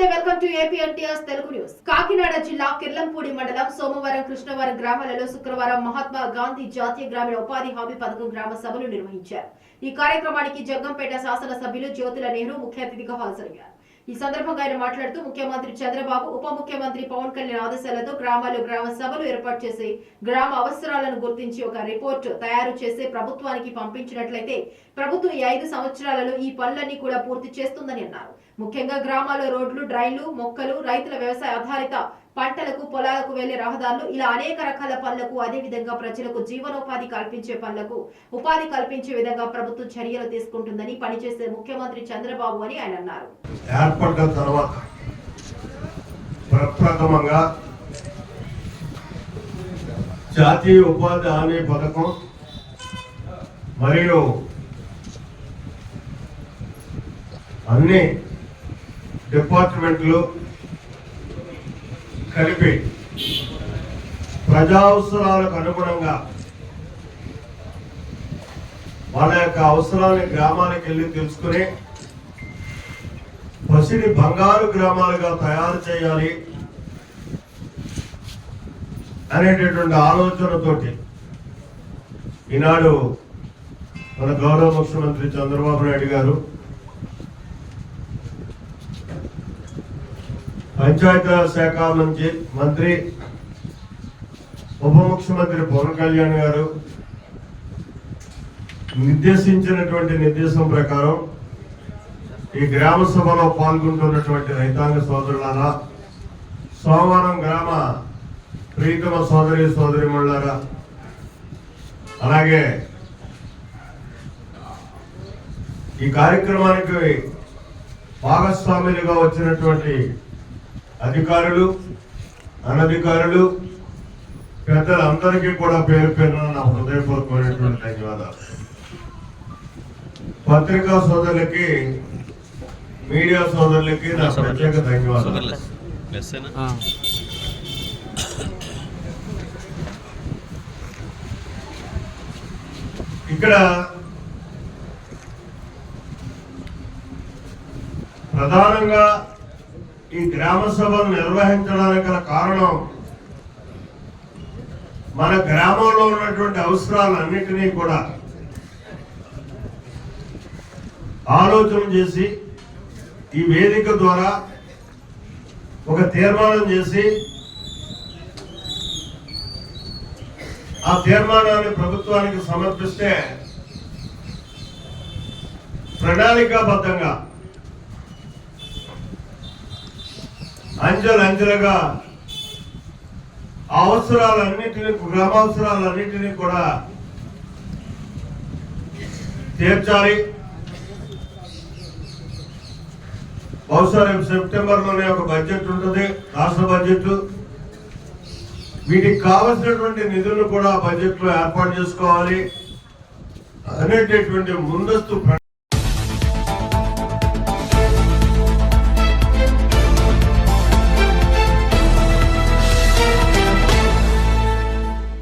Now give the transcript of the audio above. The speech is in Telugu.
నమస్తే welcome to APNTR Telugu news. Kakinada జిల్లా కిర్లంపూడి మండలం సోమవారం కృష్ణవరం గ్రామాలలో శుక్రవారం మహాత్మా గాంధీ జాతీయ గ్రామీణ ఉపాధి హామీ పథకం గ్రామ సభలు నిర్వహించారు. ఈ కార్యక్రమానికి జగ్గంపేట శాసన సభ్యులు జ్యోతుల నెహ్రూ ముఖ్య అతిథిగా హాజరయ్యారు. ఈ సందర్భంగా ఆయన మాట్లాడుతూ ముఖ్యమంత్రి చంద్రబాబు ఉప ముఖ్యమంత్రి పవన్ కళ్యాణ్ ఆదేశాలతో గ్రామాల్లో గ్రామ సభలు ఏర్పాటు చేసి గ్రామ అవసరాలను గుర్తించి ఒక రిపోర్ట్ తయారు చేసి ప్రభుత్వానికి పంపించినట్లయితే ప్రభుత్వం ఈ ఐదు సంవత్సరాలలో ఈ పనులన్నీ కూడా పూర్తి చేస్తుందని అన్నారు. ముఖ్యంగా గ్రామాల్లో రోడ్లు డ్రైన్లు మొక్కలు రైతుల వ్యవసాయ ఆధారిత పంటలకు పొలాలకు వెళ్ళే రహదారులు ఇలా అనేక రకాల పనులకు అదే విధంగా ప్రజలకు జీవనోపాధి కల్పించే పనులకు ఉపాధి కల్పించే విధంగా ప్రభుత్వం చర్యలు తీసుకుంటుందని పనిచేసే ముఖ్యమంత్రి చంద్రబాబు అని ఆయన అన్నారు. ఏర్పడ్డ తర్వాత ప్రప్రథమంగా జాతీయ ఉపాధి హామీ పథకం మరియు అన్ని డిపార్ట్మెంట్లు కలిపి ప్రజా అవసరాలకు అనుగుణంగా వాళ్ళ యొక్క అవసరాన్ని గ్రామానికి వెళ్ళి తెలుసుకుని పసిడి బంగారు గ్రామాలుగా తయారు చేయాలి అనేటటువంటి ఆలోచనతోటి ఈనాడు మన గౌరవ ముఖ్యమంత్రి చంద్రబాబు నాయుడు గారు పంచాయతీరాజ్ శాఖ మంత్రి మంత్రి ఉప ముఖ్యమంత్రి పవన్ కళ్యాణ్ గారు నిర్దేశించినటువంటి నిర్దేశం ప్రకారం ఈ గ్రామ సభలో పాల్గొంటున్నటువంటి రైతాంగ సోదరులారా సోమవారం గ్రామ ప్రీతమ సోదరి సోదరి అలాగే ఈ కార్యక్రమానికి భాగస్వాములుగా వచ్చినటువంటి అధికారులు అనధికారులు పెద్దలందరికీ కూడా పేరు పేరున నా హృదయపూర్వకమైనటువంటి ధన్యవాదాలు. పత్రికా సోదరులకి మీడియా సోదరులకి నా ప్రత్యేక ధన్యవాదాలు. ఇక్కడ ప్రధానంగా ఈ గ్రామ సభను నిర్వహించడానికి గల కారణం మన గ్రామంలో ఉన్నటువంటి అవసరాలన్నిటినీ కూడా ఆలోచన చేసి ఈ వేదిక ద్వారా ఒక తీర్మానం చేసి ఆ తీర్మానాన్ని ప్రభుత్వానికి సమర్పిస్తే ప్రణాళికాబద్ధంగా అంచెలంచెలుగా అవసరాలన్నింటినీ గ్రామావసరాలన్నింటినీ కూడా తీర్చాలి. బహుశా రేపు సెప్టెంబర్లోనే ఒక బడ్జెట్ ఉంటుంది రాష్ట్ర బడ్జెట్. వీటికి కావలసినటువంటి నిధులను కూడా బడ్జెట్లో ఏర్పాటు చేసుకోవాలి. అనేటటువంటి ముందస్తు